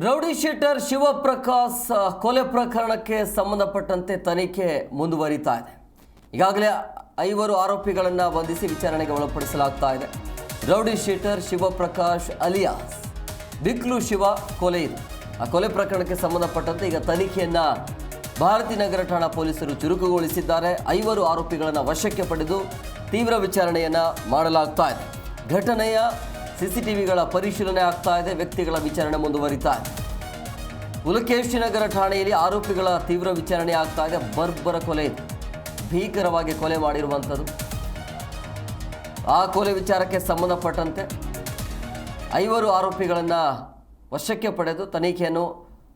Rowdy sheeter Shivaprakash ಕೊಲೆ ಪ್ರಕರಣಕ್ಕೆ ಸಂಬಂಧಪಟ್ಟಂತೆ ತನಿಖೆ ಮುಂದುವರಿತಾ ಇದೆ. ಈಗಾಗಲೇ ಐವರು ಆರೋಪಿಗಳನ್ನು ಬಂಧಿಸಿ ವಿಚಾರಣೆಗೆ ಒಳಪಡಿಸಲಾಗ್ತಾ ಇದೆ. Rowdy sheeter Shivaprakash alias. Biklu Shiva ಕೊಲೆ ಇದೆ. ಆ ಕೊಲೆ ಪ್ರಕರಣಕ್ಕೆ ಸಂಬಂಧಪಟ್ಟಂತೆ ಈಗ ತನಿಖೆಯನ್ನು ಭಾರತಿ ನಗರ ಠಾಣಾ ಪೊಲೀಸರು ಚುರುಕುಗೊಳಿಸಿದ್ದಾರೆ. ಐವರು ಆರೋಪಿಗಳನ್ನು ವಶಕ್ಕೆ ಪಡೆದು ತೀವ್ರ ವಿಚಾರಣೆಯನ್ನು ಮಾಡಲಾಗ್ತಾ ಇದೆ. ಘಟನೆಯ ಸಿಸಿಟಿವಿಗಳ ಪರಿಶೀಲನೆ ಆಗ್ತಾ ಇದೆ, ವ್ಯಕ್ತಿಗಳ ವಿಚಾರಣೆ ಮುಂದುವರಿತಾ ಇದೆ. ಪುಲಕೇಶಿನಗರ ಠಾಣೆಯಲ್ಲಿ ಆರೋಪಿಗಳ ತೀವ್ರ ವಿಚಾರಣೆ ಆಗ್ತಾ ಇದೆ, ಬರ್ಬರ ಕೊಲೆ ಭೀಕರವಾಗಿ ಕೊಲೆ ಮಾಡಿರುವಂಥದ್ದು. ಆ ಕೊಲೆ ವಿಚಾರಕ್ಕೆ ಸಂಬಂಧಪಟ್ಟಂತೆ ಐವರು ಆರೋಪಿಗಳನ್ನು ವಶಕ್ಕೆ ಪಡೆದು ತನಿಖೆಯನ್ನು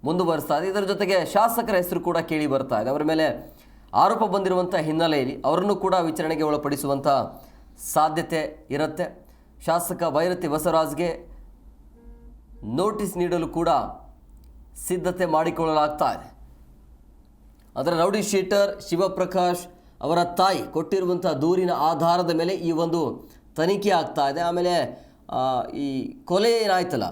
ಮುಂದುವರಿಸ್ತಾ ಇದೆ. ಇದರ ಜೊತೆಗೆ ಶಾಸಕರ ಹೆಸರು ಕೂಡ ಕೇಳಿ ಬರ್ತಾ ಇದೆ. ಅವರ ಮೇಲೆ ಆರೋಪ ಬಂದಿರುವಂಥ ಹಿನ್ನೆಲೆಯಲ್ಲಿ ಅವರನ್ನು ಕೂಡ ವಿಚಾರಣೆಗೆ ಒಳಪಡಿಸುವಂಥ ಸಾಧ್ಯತೆ ಇರುತ್ತೆ. ಶಾಸಕ ವೈರತಿ ಬಸವರಾಜ್ಗೆ ನೋಟಿಸ್ ನೀಡಲು ಕೂಡ ಸಿದ್ಧತೆ ಮಾಡಿಕೊಳ್ಳಲಾಗ್ತಾ ಇದೆ ಅದರ ರೌಡಿ ಶೀಟರ್ ಶಿವಪ್ರಕಾಶ್ ಅವರ ತಾಯಿ ಕೊಟ್ಟಿರುವಂಥ ದೂರಿನ ಆಧಾರದ ಮೇಲೆ ಈ ಒಂದು ತನಿಖೆ ಆಗ್ತಾ ಇದೆ ಆಮೇಲೆ ಈ ಕೊಲೆ ಏನಾಯ್ತಲ್ಲ,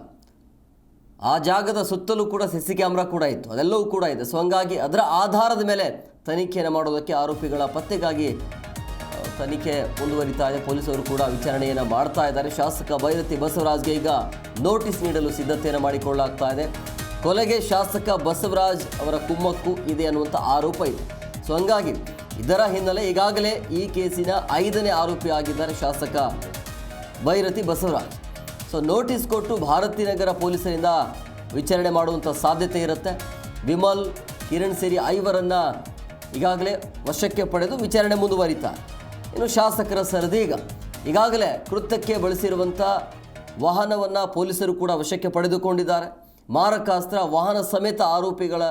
ಆ ಜಾಗದ ಸುತ್ತಲೂ ಕೂಡ ಸಿ ಸಿ ಕ್ಯಾಮ್ರಾ ಕೂಡ ಇತ್ತು. ಅದೆಲ್ಲವೂ ಕೂಡ ಇದೆ. ಸೊ, ಹಂಗಾಗಿ ಅದರ ಆಧಾರದ ಮೇಲೆ ತನಿಖೆಯನ್ನು ಮಾಡೋದಕ್ಕೆ ಆರೋಪಿಗಳ ಪತ್ತೆಗಾಗಿ ತನಿಖೆ ಮುಂದುವರಿತಾ ಇದೆ. ಪೊಲೀಸರು ಕೂಡ ವಿಚಾರಣೆಯನ್ನು ಮಾಡ್ತಾ ಇದ್ದಾರೆ. ಶಾಸಕ ಭೈರತಿ ಬಸವರಾಜ್ಗೆ ಈಗ ನೋಟಿಸ್ ನೀಡಲು ಸಿದ್ಧತೆಯನ್ನು ಮಾಡಿಕೊಳ್ಳಲಾಗ್ತಾ ಇದೆ. ಕೊಲೆಗೆ ಶಾಸಕ ಬಸವರಾಜ್ ಅವರ ಕುಮ್ಮಕ್ಕು ಇದೆ ಅನ್ನುವಂಥ ಆರೋಪ ಇದೆ. ಸೊ, ಹಂಗಾಗಿ ಇದರ ಹಿನ್ನೆಲೆ ಈಗಾಗಲೇ ಈ ಕೇಸಿನ ಐದನೇ ಆರೋಪಿ ಆಗಿದ್ದಾರೆ ಶಾಸಕ ಭೈರತಿ ಬಸವರಾಜ್. ಸೊ, ನೋಟಿಸ್ ಕೊಟ್ಟು ಭಾರತೀನಗರ ಪೊಲೀಸರಿಂದ ವಿಚಾರಣೆ ಮಾಡುವಂಥ ಸಾಧ್ಯತೆ ಇರುತ್ತೆ. ವಿಮಲ್ ಕಿರಣ್ ಸೇರಿ ಐವರನ್ನು ಈಗಾಗಲೇ ವಶಕ್ಕೆ ಪಡೆದು ವಿಚಾರಣೆ ಮುಂದುವರಿತಾರೆ ಇನ್ನು ಶಾಸಕರ ಈಗ. ಈಗಾಗಲೇ ಕೃತ್ಯಕ್ಕೆ ಬಳಸಿರುವಂಥ ವಾಹನವನ್ನು ಪೊಲೀಸರು ಕೂಡ ವಶಕ್ಕೆ ಪಡೆದುಕೊಂಡಿದ್ದಾರೆ. ಮಾರಕಾಸ್ತ್ರ, ವಾಹನ ಸಮೇತ ಆರೋಪಿಗಳ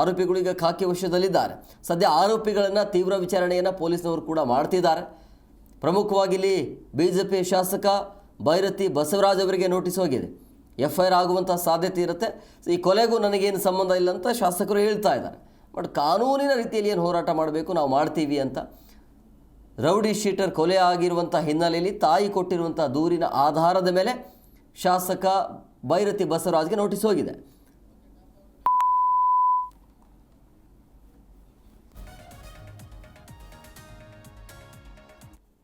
ಆರೋಪಿಗಳಿಗೆ ಖಾಕಿ ವಶದಲ್ಲಿದ್ದಾರೆ. ಸದ್ಯ ಆರೋಪಿಗಳನ್ನು ತೀವ್ರ ವಿಚಾರಣೆಯನ್ನು ಪೊಲೀಸ್ನವರು ಕೂಡ ಮಾಡ್ತಿದ್ದಾರೆ. ಪ್ರಮುಖವಾಗಿ ಇಲ್ಲಿ ಬಿ ಜೆ ಪಿ ಶಾಸಕ ಭೈರತಿ ಬಸವರಾಜ್ ಅವರಿಗೆ ನೋಟಿಸ್ ಹೋಗಿದೆ. ಎಫ್ ಐ ಆರ್ ಆಗುವಂಥ ಸಾಧ್ಯತೆ ಇರುತ್ತೆ. ಈ ಕೊಲೆಗೂ ನನಗೇನು ಸಂಬಂಧ ಇಲ್ಲ ಅಂತ ಶಾಸಕರು ಹೇಳ್ತಾ ಇದ್ದಾರೆ. ಬಟ್ ಕಾನೂನಿನ ರೀತಿಯಲ್ಲಿ ಏನು ಹೋರಾಟ ಮಾಡಬೇಕು, ನಾವು ಮಾಡ್ತೀವಿ ಅಂತ. ರೌಡಿ ಶೀಟರ್ ಕೊಲೆ ಆಗಿರುವಂಥ ಹಿನ್ನೆಲೆಯಲ್ಲಿ ತಾಯಿ ಕೊಟ್ಟಿರುವಂಥ ದೂರಿನ ಆಧಾರದ ಮೇಲೆ ಶಾಸಕ ಭೈರತಿ ಬಸವರಾಜ್ಗೆ ನೋಟಿಸ್ ಹೋಗಿದೆ.